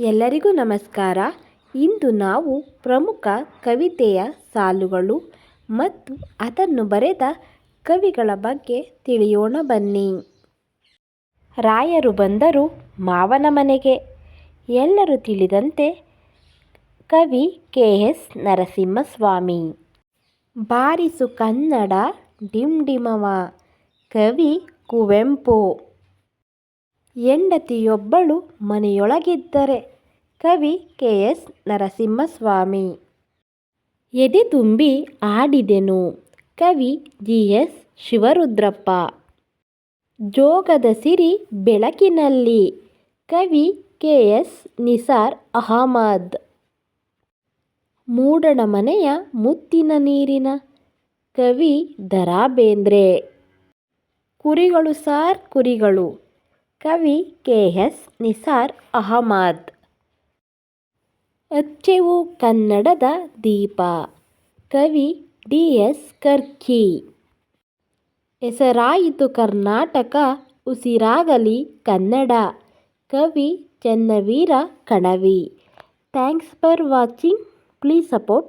ಎಲ್ಲರಿಗೂ ನಮಸ್ಕಾರ. ಇಂದು ನಾವು ಪ್ರಮುಖ ಕವಿತೆಯ ಸಾಲುಗಳು ಮತ್ತು ಅದನ್ನು ಬರೆದ ಕವಿಗಳ ಬಗ್ಗೆ ತಿಳಿಯೋಣ ಬನ್ನಿ. ರಾಯರು ಬಂದರು ಮಾವನ ಮನೆಗೆ. ಎಲ್ಲರೂ ತಿಳಿದಂತೆ ಕವಿ ಕೆ ಎಸ್ ನರಸಿಂಹಸ್ವಾಮಿ. ಬಾರಿಸು ಕನ್ನಡ ಡಿಂಡಿಮವ ಡಿಮವ. ಕವಿ ಕುವೆಂಪು. ಹೆಂಡತಿಯೊಬ್ಬಳು ಮನೆಯೊಳಗಿದ್ದರೆ. ಕವಿ ಕೆ. ಎಸ್. ನರಸಿಂಹಸ್ವಾಮಿ. ಎದೆ ತುಂಬಿ ಆಡಿದೆನು. ಕವಿ ಜಿ. ಎಸ್. ಶಿವರುದ್ರಪ್ಪ. ಜೋಗದ ಸಿರಿ ಬೆಳಕಿನಲ್ಲಿ. ಕವಿ ಕೆ. ಎಸ್. ನಿಸಾರ್ ಅಹಮದ್. ಮೂಡಣ ಮನೆಯ ಮುತ್ತಿನ ನೀರಿನ. ಕವಿ ದ ಬೇಂದ್ರೆ ಕುರಿಗಳು ಸಾರ್ ಕುರಿಗಳು. ಕವಿ ಕೆ ಎಸ್ ನಿಸಾರ್ ಅಹಮದ್. ಅಚ್ಚೆವು ಕನ್ನಡದ ದೀಪ. ಕವಿ ಡಿ ಎಸ್ ಕರ್ಕಿ. ಹೆಸರಾಯಿತು ಕರ್ನಾಟಕ, ಉಸಿರಾಗಲಿ ಕನ್ನಡ. ಕವಿ Channaveera Kanavi. Thanks for watching. Please support